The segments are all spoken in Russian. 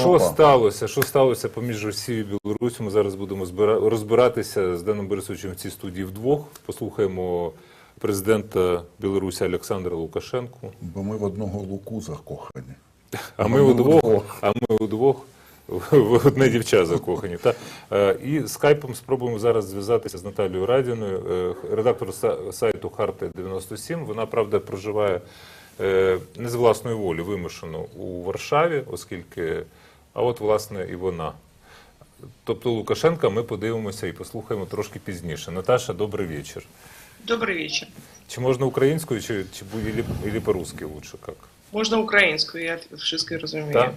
Що сталося? Що сталося поміж Росією і Білорусі? Ми зараз будемо збира- розбиратися з Даном Борисовичем в цій студії вдвох. Послухаємо президента Білорусі Олександра Лукашенку. Бо ми в одного луку закохані. А ми удвох, а ми удвох в одне дівча закохані. Та? Е, І скайпом спробуємо зараз зв'язатися з Наталією Радіною, е, редактор са- сайту Харти 97. Вона, правда, проживає е, не з власної волі, вимушено у Варшаві, оскільки, а от, власне, і вона. Тобто Лукашенка ми подивимося і послухаємо трошки пізніше. Наташа, добрий вечір. Добрый вечер. Чи можна українською, чи, чи бу- или, или по-русски лучше? Як? Можно украинскую, я фашистскую разумею. Так?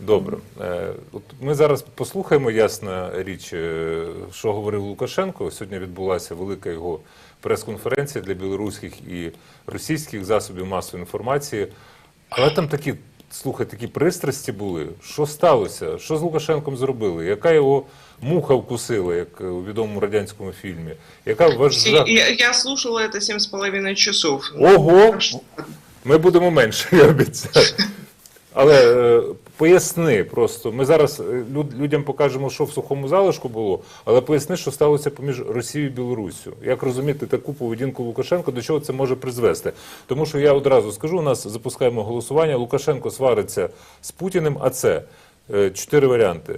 Добре. Е, От ми зараз послухаємо, ясна річ, е, що говорив Лукашенко. Сьогодні відбулася велика його прес-конференція для білоруських і російських засобів масової інформації. Але там такі, слухай, такі пристрасті були. Що сталося? Що з Лукашенком зробили? Яка його муха вкусила, як у відомому радянському фільмі? Яка важка... Я, я слушала это сім з половиною часов. Ого! Ми будемо менше, я обіцяю. Але е, поясни просто. Ми зараз е, люд- людям покажемо, що в сухому залишку було, але поясни, що сталося поміж Росією і Білоруссю. Як розуміти таку поведінку Лукашенко, до чого це може призвести? Тому що я одразу скажу: у нас запускаємо голосування. Лукашенко свариться з Путіним, а це е, чотири варіанти: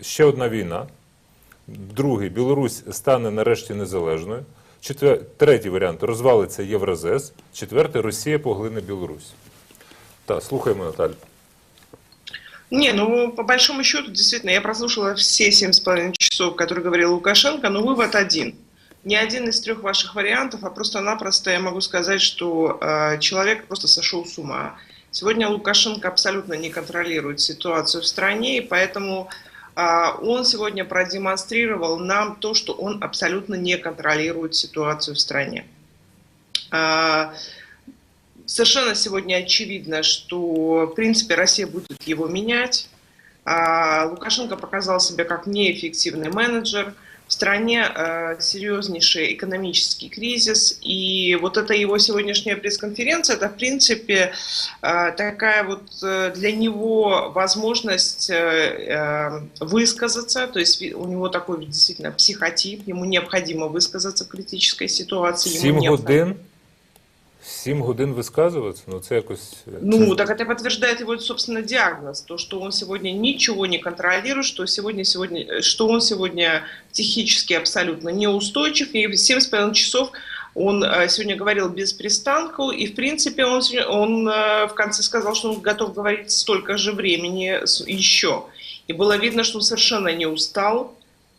ще одна війна. Другий Білорусь стане нарешті незалежною. Четвер... Третій варіант розвалиться Євразес. Четвертий Росія поглине Білорусь. Так, слухаємо Наталю. Не, ну, по большому счету, действительно, я прослушала все семь с половиной часов, которые говорил Лукашенко, но вывод один. Ни один из трех ваших вариантов, а просто-напросто я могу сказать, что э, человек просто сошел с ума. Сегодня Лукашенко абсолютно не контролирует ситуацию в стране, и поэтому э, он сегодня продемонстрировал нам то, что он абсолютно не контролирует ситуацию в стране. Совершенно сегодня очевидно, что, в принципе, Россия будет его менять. А, Лукашенко показал себя как неэффективный менеджер. В стране э, серьезнейший экономический кризис. И вот эта его сегодняшняя пресс-конференция, это, в принципе, э, такая вот э, для него возможность высказаться. То есть у него такой действительно психотип. Ему необходимо высказаться в критической ситуации. ему Сім необходимо- годин. Сім годин висказуватися? Ну це якось. Ну, так это подтверждает его, собственно, диагноз, то, что он сегодня ничего не контролирует, что, сегодня, сегодня, что он сегодня психически абсолютно неустойчив, и в 7,5 часов он э, сегодня говорил без пристанку, и, в принципе, он, сегодня- он э, в конце сказал, что он готов говорить столько же времени еще. И было видно, что он совершенно не устал,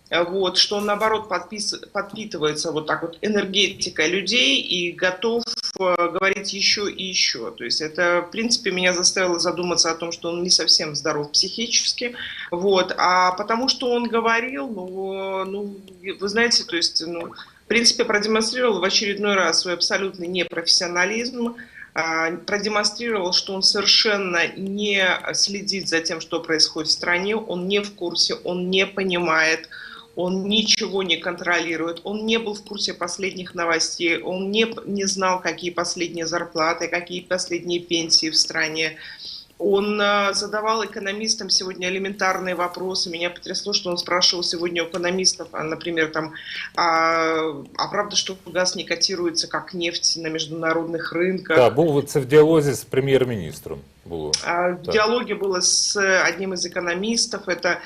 э, вот, что он, наоборот, подпис- подпитывается вот так вот энергетикой людей и готов э, говорить еще и еще. То есть это, в принципе, меня заставило задуматься о том, что он не совсем здоров психически. Вот. А потому что он говорил, ну, ну вы знаете, то есть, ну, в принципе, продемонстрировал в очередной раз свой абсолютный непрофессионализм, а, продемонстрировал, что он совершенно не следит за тем, что происходит в стране, он не в курсе, он не понимает, он ничего не контролирует, он не был в курсе последних новостей, он не, не знал, какие последние зарплаты, какие последние пенсии в стране. Он э, задавал экономистам сегодня элементарные вопросы. Меня потрясло, что он спрашивал сегодня у экономистов, а, например, там, а, а правда, что газ не котируется как нефть на международных рынках? Так, був це в діалозі з прем'єр-міністром було. А, В Да. диалоге было с одним из экономистов. Это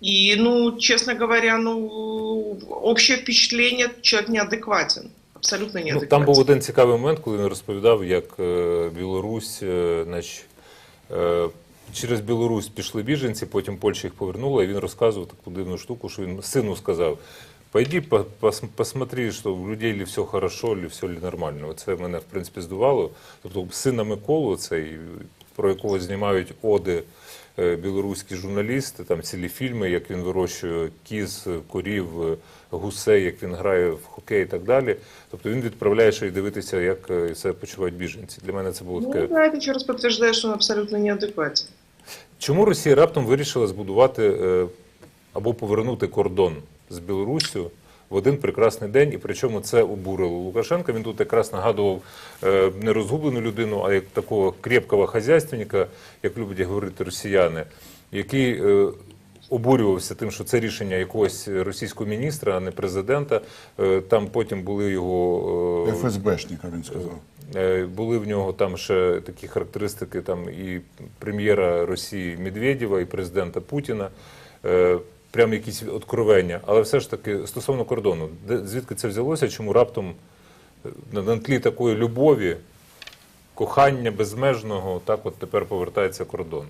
и, ну, честно говоря, ну, общее впечатление, человек неадекватен. Абсолютно Ну, неадекватен. там був один цікавий момент, коли він розповідав, як е, Білорусь, е, значить, е, через Білорусь пішли біженці, потім Польща їх повернула, і він розказував таку дивну штуку, що він сину сказав: пойди по- пос- посмотри, що в людей ли все хорошо, ли все ли нормально. Це мене, в принципі, здивувало. Тобто, сина Миколу, цей, про якого знімають оди білоруські журналісти, там цілі фільми, як він вирощує кіз, корів, е, гусей, як він грає в хокей і так далі. Тобто він відправляє ще й дивитися, як е, себе почувають біженці. Для мене це було Ну, таке. это еще раз подтверждает, что он абсолютно неадекватен. Чому Росія раптом вирішила збудувати е, або повернути кордон з Білоруссю в один прекрасний день, і причому це обурило Лукашенка. Він тут якраз нагадував е, не розгублену людину, а як такого крепкого хазяйственника, як люблять говорити росіяни. який е, обурювався тим, що це рішення якогось російського міністра, а не президента. Е, Там потім були його ФСБшника, він сказав. Були в нього там ще такі характеристики, там і прем'єра Росії Медведєва, і президента Путіна Е, Прям якісь откровення. Але все ж таки стосовно кордону, де звідки це взялося? Чому раптом е, на, на тлі такої любові, кохання безмежного, так от тепер повертається кордон?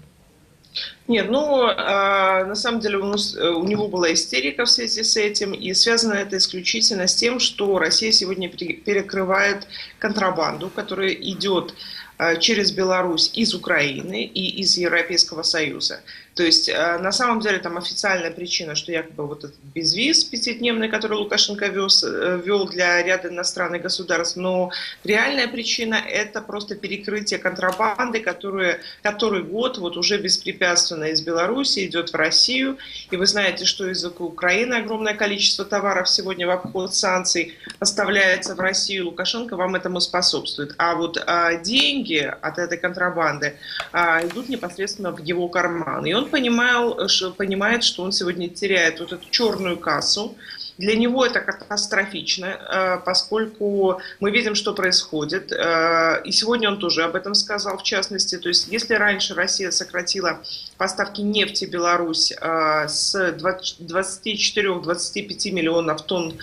Нет, ну, а, на самом деле у, нас, э, у него была истерика в связи с этим, и связано это исключительно с тем, что Россия сегодня пере- перекрывает контрабанду, которая идет а, через Беларусь из Украины и из Европейского Союза. То есть, а, на самом деле, там официальная причина, что якобы вот этот безвиз пятидневный, который Лукашенко вез, э, вел для ряда иностранных государств, но реальная причина – это просто перекрытие контрабанды, которая, который год вот уже беспрепятственно из Беларуси идет в Россию. И вы знаете, что из Украины огромное количество товаров сегодня в обход санкций поставляется в Россию. Лукашенко вам этому способствует. А вот а, деньги от этой контрабанды а, идут непосредственно в его карман. И он понимал, что, понимает, что он сегодня теряет вот эту черную кассу. Для него это катастрофично, э, поскольку мы видим, что происходит. Э, И сегодня он тоже об этом сказал, в частности. То есть, если раньше Россия сократила поставки нефти в Беларусь э, с 24-25 миллионов тонн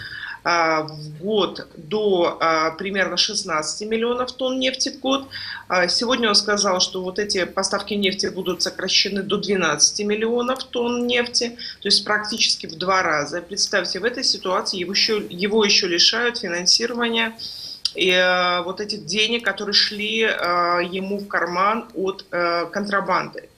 в год до а, примерно 16 миллионов тонн нефти в год. А, Сегодня он сказал, что вот эти поставки нефти будут сокращены до 12 миллионов тонн нефти, то есть практически в два раза. Представьте, в этой ситуации его еще, его еще лишают финансирования и, вот этих денег, которые шли ему в карман от контрабанды.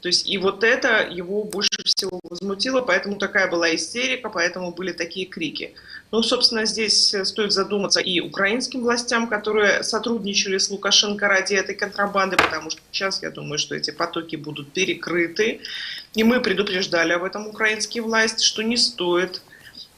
То есть и вот это его больше всего возмутило, поэтому такая была истерика, поэтому были такие крики. Ну, собственно, здесь э, стоит задуматься и украинским властям, которые сотрудничали с Лукашенко ради этой контрабанды, потому что сейчас, я думаю, что эти потоки будут перекрыты. И мы предупреждали об этом украинские власти, что не стоит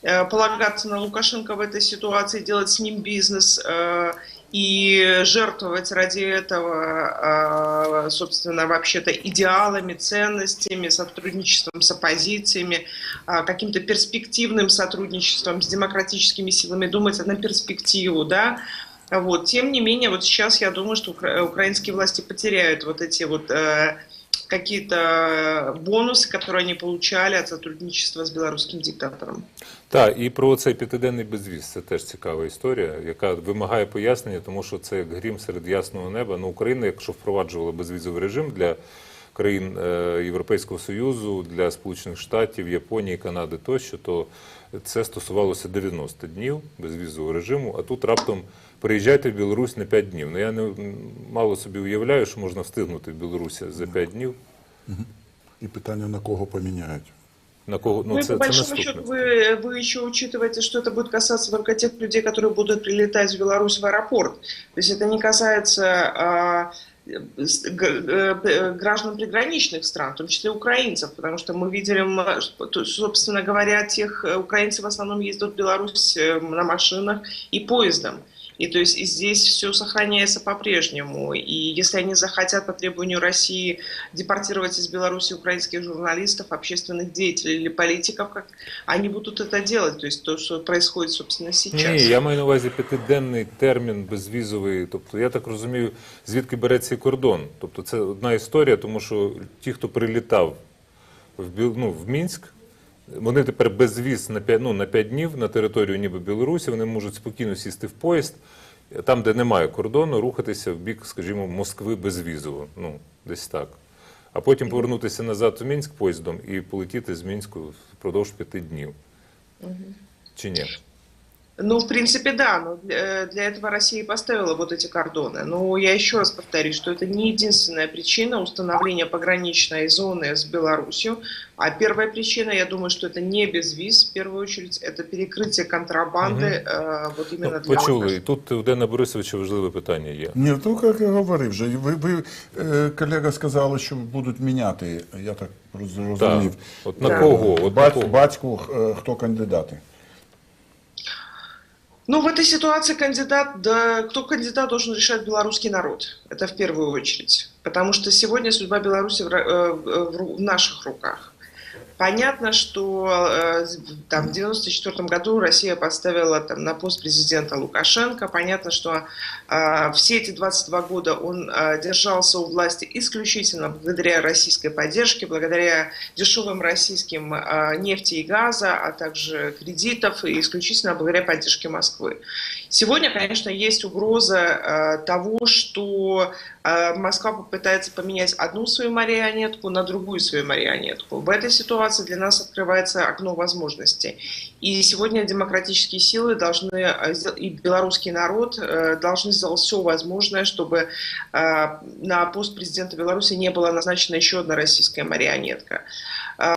э, полагаться на Лукашенко в этой ситуации, делать с ним бизнес э, и жертвовать ради этого, э, собственно, вообще-то идеалами, ценностями, сотрудничеством с оппозициями, э, каким-то перспективным сотрудничеством с демократическими силами, думать на перспективу, да, вот. Тем не менее, вот сейчас я думаю, что укра- украинские власти потеряют вот эти вот э, какие-то бонусы, которые они получали от сотрудничества с белорусским диктатором. Так, і про цей п'ятиденний безвіз це теж цікава історія, яка вимагає пояснення, тому що це як грім серед ясного неба. Ну, Україна, якщо впроваджувала безвізовий режим для країн е, Європейського Союзу, для Сполучених Штатів, Японії, Канади тощо, то це стосувалося 90 днів безвізового режиму. А тут раптом приїжджайте в Білорусь на 5 днів. Ну я не м, мало собі уявляю, що можна встигнути в Білорусі за 5 днів. І питання, на кого поміняють. На кого Ну, ну и це, по це большому наступне. счету вы, вы еще учитываете, что это будет касаться только тех людей, которые будут прилетать в Беларусь в аэропорт. То есть это не касается а, с- г- э, граждан приграничных стран, в том числе украинцев, потому что мы видим, э, что, то, собственно говоря, тех э, украинцы в основном ездят в Беларусь э, на машинах и поездом. И то есть и здесь все сохраняется по-прежнему. И если они захотят по требованию России депортировать из Беларуси украинских журналистов, общественных деятелей или политиков, как они будут это делать. То есть то, что происходит, собственно, сейчас. Ні, я маю на увазі п'ятиденний термін безвізовий. Тобто, я так розумію, звідки береться цей кордон. Тобто, це одна історія, тому що ті, хто прилітав в, Біл- ну, в Мінськ, Вони тепер безвіз на 5, ну, на 5 днів на територію ніби Білорусі, вони можуть спокійно сісти в поїзд, там, де немає кордону, рухатися в бік, скажімо, Москви безвізово. Ну, десь так. А потім повернутися назад в Мінськ поїздом і полетіти з Мінську впродовж п'яти днів. Чи ні? Ну, в принципе, да, но для, для этого Россия и поставила вот эти кордоны. Но я еще раз повторюсь, что это не единственная причина установления пограничной зоны с Беларусью. А первая причина, я думаю, что это не безвиз, в первую очередь, это перекрытие контрабанды э, вот именно Ну, для почули. І тут у Дена Борисовича важливе питання є. Ні, то як я говорив вже. Ви, ви е, колега сказали, що будуть міняти. Я так Так. зрозумів. От на Так. кого? От на Бать, кого? батьку, е, хто кандидати. Ну, в этой ситуации кандидат, да, кто кандидат должен решать белорусский народ. Это в первую очередь. Потому что сегодня судьба Беларуси в, э, ру- в наших руках. Понятно, что э, там, в 1994 году Россия поставила там, на пост президента Лукашенко. Понятно, что э, все эти 22 года он э, держался у власти исключительно благодаря российской поддержке, благодаря дешевым российским э, нефти и газа, а также кредитов, и исключительно благодаря поддержке Москвы. Сегодня, конечно, есть угроза э, того, что э, Москва попытается поменять одну свою марионетку на другую свою марионетку. В этой ситуации для нас открывается окно возможностей. И сегодня демократические силы должны, э, и белорусский народ э, должны сделать все возможное, чтобы э, на пост президента Беларуси не была назначена еще одна российская марионетка.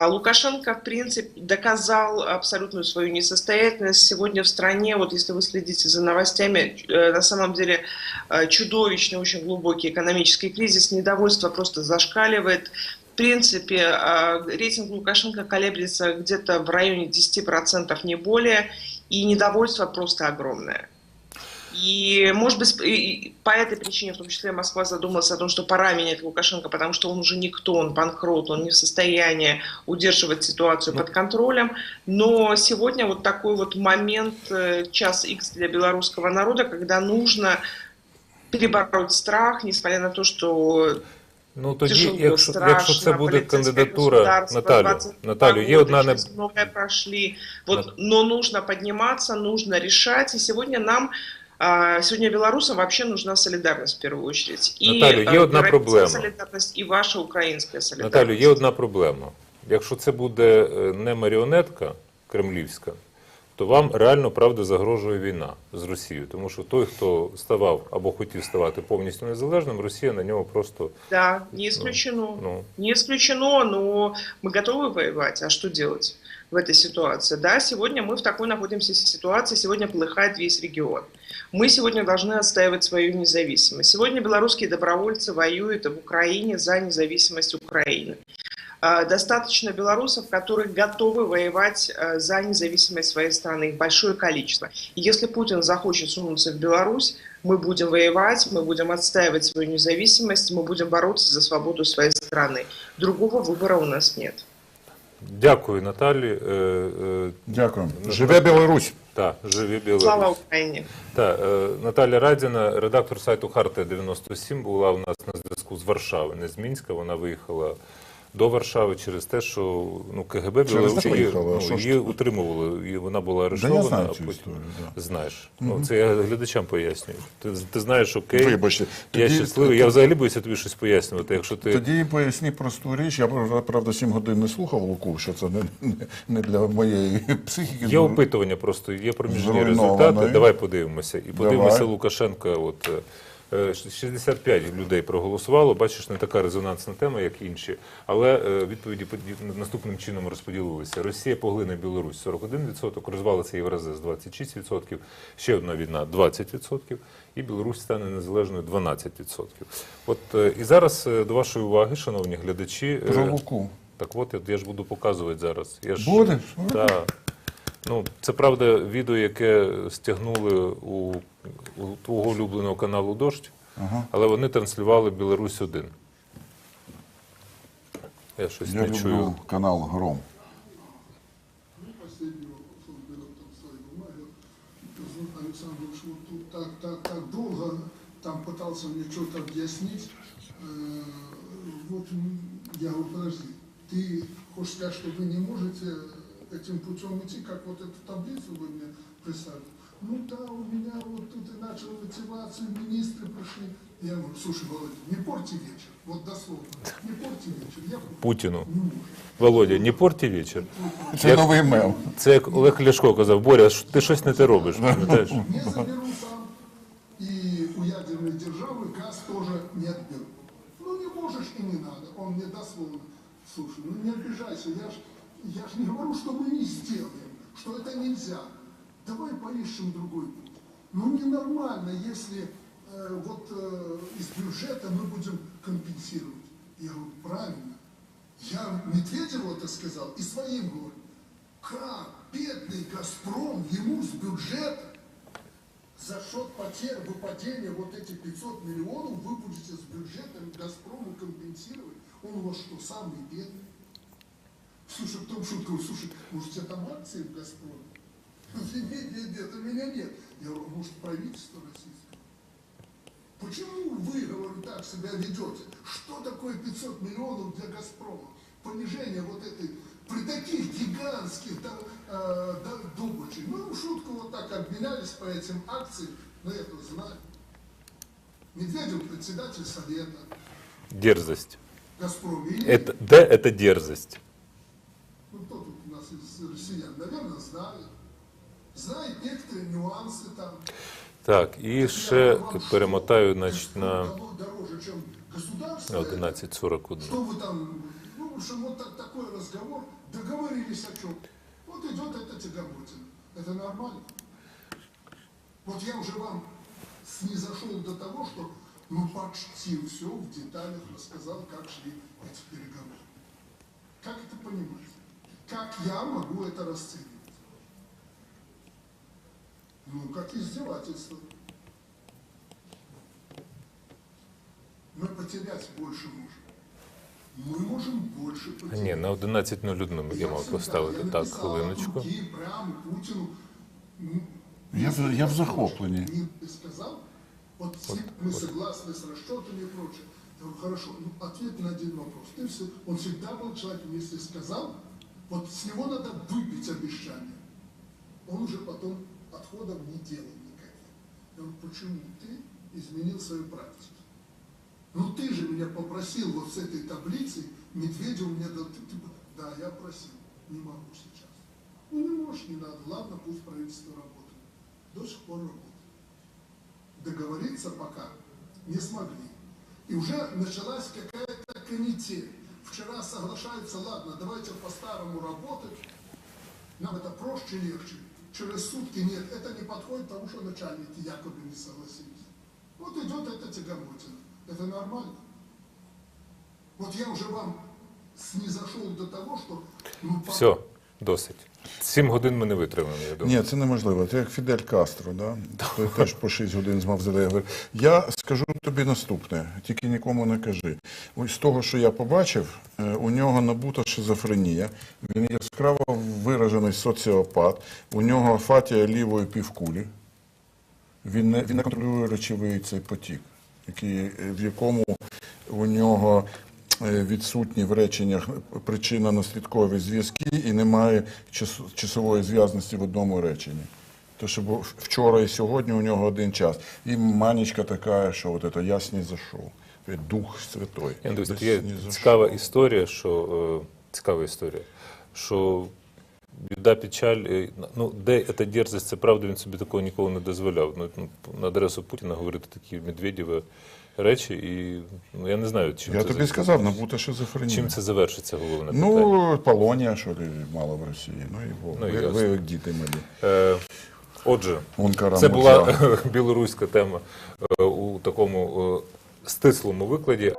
Лукашенко, в принципе, доказал абсолютную свою несостоятельность. Сегодня в стране, вот если вы следите за новостями, на самом деле чудовищный, очень глубокий экономический кризис, недовольство просто зашкаливает. В принципе, э, рейтинг Лукашенко колеблется где-то в районе 10%, не более, и недовольство просто огромное. И, может быть, и- по этой причине, в том числе, Москва задумалась о том, что пора менять Лукашенко, потому что он уже никто, он банкрот, он не в состоянии удерживать ситуацию под контролем. Но сегодня вот такой вот момент, э, час X для белорусского народа, когда нужно перебороть страх, несмотря на то, что Ну тоді, тяжело, якщо, страшно, якщо це буде кандидатура, Наталю, 22 Наталю, є одна не многое прошли. Вот, Нат- но нужно подниматься, нужно решать. И сегодня нам, а, сегодня белорусам вообще нужна солидарность в первую очередь. Наталю, є э, одна проблема. солидарность, и ваша украинская солидарность. Наталю, є одна проблема. Якщо це буде е, не маріонетка кремлівська, то вам реально правда загрожує війна з Росією. Тому що той, хто ставав або хотів ставати повністю незалежним, Росія на нього просто Да, не исключено. ну, Не исключено, но мы готовы воевать. А что делать в этой ситуации? Да, сегодня мы в такой находимся ситуации, сегодня полыхает весь регион. Мы сегодня должны отстаивать свою независимость. Сегодня белорусские добровольцы воюют в Украине за независимость Украины. А, Достаточно белорусов, которые готовы воевать э, за независимость своей страны. Их большое количество. И если Путин захочет сунуться в Беларусь, мы будем воевать, мы будем отстаивать свою независимость, мы будем бороться за свободу своей страны. Другого выбора у нас нет. дякую, Наталі. Е, е, Дякую. Живе Білорусь! та, живі Білорусь. Слава Украине! Так, е, Наталя Радіна, редактор сайту Харта 97, була у нас на зв'язку з Варшави, не з Мінська. Вона виїхала До Варшави через те, що ну, КГБ Через її, ну, її ти? утримувало, і вона була Да арештована. я знаю а цю потім... історію. Да. Знаєш. Ну, це я глядачам пояснюю. Ти, ти знаєш, окей, Вибачте. я Тоді- щасливий. Я взагалі боюся тобі щось пояснювати. Якщо ти Тоді поясні просту річ. Я правда, 7 годин не слухав Луку, що це не, не, не для моєї психіки. Є опитування просто, є проміжні результати. Давай подивимося. І подивимося Давай. Лукашенка. От е, 65 людей проголосувало. Бачиш, не така резонансна тема, як інші. Але е, відповіді наступним чином розподілилися. Росія поглине Білорусь 41%, розвалиться Євразес 26%, ще одна війна 20%, і Білорусь стане незалежною 12%. От е, і зараз е, до вашої уваги, шановні глядачі. е, Про Луку. так от, я, ж буду показувати зараз. Я ж, Будеш? Так. Ну, це правда відео, яке стягнули у, у твого улюбленого каналу Дождь, Ага. але вони транслювали Білорусь 1. Я щось Я не люблю чую. канал Гром. последнего фотографа там своей бумаги, Александр Ильич вот тут так, так, так долго там пытался мне что-то объяснить. Э, Вот м, я говорю, подожди, ты хочешь сказать, что вы не можете этим путем идти, как вот эту таблицу вы мне представили? Ну да, у меня вот тут и начал мотивацию, министры пришли. Я говорю, слушай, Володя, не порти вечер, вот дословно, не порти вечер, я Путіну. не можу. Володя, не порті вечір. Це Як- новий мем. Це як Олег Ляшко казав, Боря, ш- ти щось не те робиш, пам'ятаєш? не заберу сам. И у ядерной державы газ тоже не отберу. Ну не можешь и не надо. Он мне дословно. Слушай, ну не обижайся, я ж, я ж не говорю, что мы не сделаем, что это нельзя. Давай поищем другой путь. Ну ненормально, если э, вот э, из бюджета мы будем компенсировать. Я говорю, правильно. Я Медведеву это сказал и своим говорю. Как бедный Газпром ему с бюджета за счет потерь, выпадения вот эти 500 миллионов вы будете с бюджетом Газпрому компенсировать. Он у вас что, самый бедный? Слушай, потом шутка, слушай, может, у тебя там акции в Газпроме? Нет, нет, нет, у меня нет. Я говорю, может, правительство российское? Почему вы, говорю, так себя ведете? Что такое 500 миллионов для Газпрома? Понижение вот этой, при таких гигантских да, э, да, добычей. Мы в шутку вот так обменялись по этим акциям, но я это знаю. Медведев председатель совета Дерзость. Газпроме. И Это, Д – это дерзость. ну, кто тут у нас из россиян, наверное, знает. Знает некоторые нюансы там. Так, і ще перемотаю значить, на Дороже, чем государство. 11.41. Что вы там, ну, в общем, вот так- такой разговор, договорились о чем. Вот идет это тягомотина. Это нормально. Вот я уже вам снизошел до того, что ну почти все в деталях рассказал, как шли эти переговоры. Как это понимать? Как я могу это расценивать? Ну, как издевательство. Мы потерять больше можем. Мы можем больше потерять. Ні, на 11.01 я мав всегда, поставити. Так, хвилиночку. от Я в- я в захоплении. Не сказал, вот с ним мы согласны с расчетами и прочее. Я говорю, хорошо, ну, ответ на один вопрос. Ты все, он всегда был человеком, если сказал, вот с него надо выпить обещание. Он уже потом отходов не делал никаких. Я говорю, почему ты изменил свою практику? Ну ты же меня попросил вот с этой таблицей, Медведев мне дал, ты- ты- да, я просил, не могу сейчас. Ну не можешь, не надо, ладно, пусть правительство работает. До сих пор работает. Договориться пока не смогли. И уже началась какая-то канитель. Вчера соглашаются, ладно, давайте по-старому работать, нам это проще, легче. Через сутки нет, это не подходит, потому что начальники якобы не согласились. Вот идет эта тягомотина. Это нормально. Вот я уже вам снизошел до того, что... Ну, Все, досить. Сім годин ми не витримаємо, я думаю. Ні, це неможливо. Це як Фідель Кастро, да? той теж по 6 годин з мавзолея. говорить. Я скажу тобі наступне, тільки нікому не кажи. З того, що я побачив, е, у нього набута шизофренія, він яскраво виражений соціопат, у нього афатія лівої півкулі. Він не, він не контролює речовий цей потік, який, е, в якому у нього відсутні в реченнях причинно-наслідкові зв'язки і немає часової зв'язності в одному реченні. То, що вчора і сьогодні у нього один час. І манічка така, що от це ясні зайшов. Дух Святой. Я дивись, є цікава історія, що е, цікава історія, що біда печаль, е, ну де ця дерзость, це правда, він собі такого ніколи не дозволяв. Ну, ну, на адресу Путіна говорити такі Медведєві речі, і ну, я не знаю, чим Я це тобі сказав, набута шизофренія. чим це завершиться головне питання. Ну, полонія, що ли, мало в Росії. Ну і Бог. Ну, ви, ясно. ви діти малі. Е, Отже, це була білоруська тема е, у такому е, стислому викладі.